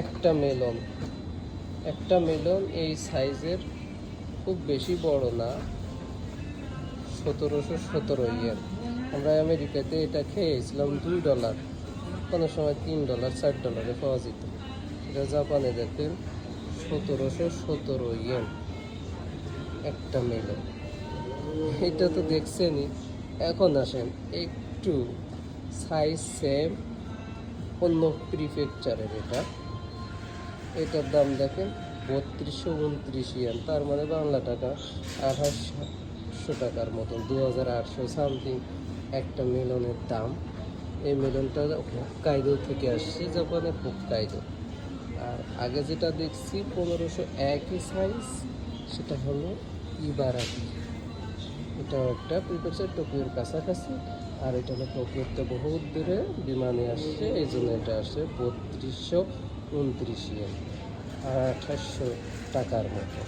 একটা মেলন একটা মেলন এই সাইজের খুব বেশি বড় না, সতেরোশো সতেরো ইয়েন আমরা আমেরিকাতে এটা খেয়েছিলাম দুই ডলার কোনো সময় তিন ডলার চার ডলারে পাওয়া যেত। এটা জাপানে দেখেন, সতেরোশো সতেরো ইয়েন একটা মেলন এটা তো দেখছেনই। এখন আসেন, একটু সাইজ সেম অন্য প্রিফেকচারের এটা। এটার দাম দেখেন, বত্রিশশো উনত্রিশ ইয়ান। তার মানে বাংলা টাকা আঠাশশো টাকার মতন দু হাজার আটশো সামথিং একটা মেলনের দাম। এই মেলনটা হোক্কাইদো থেকে আসছে জাপানের হোক্কাইদো। আর আগে যেটা দেখছি, পনেরোশো একই সাইজ সেটা হলো ইবারাকি। এটা একটা প্রিপেচার টোকিওর কাছাকাছি। আর এটা হলো টোকিওতে বহুত দূরে। বিমানে আসছে। এই জন্য এটা আসছে বত্রিশশো উনত্রিশ আর আঠাশশো টাকার মতো।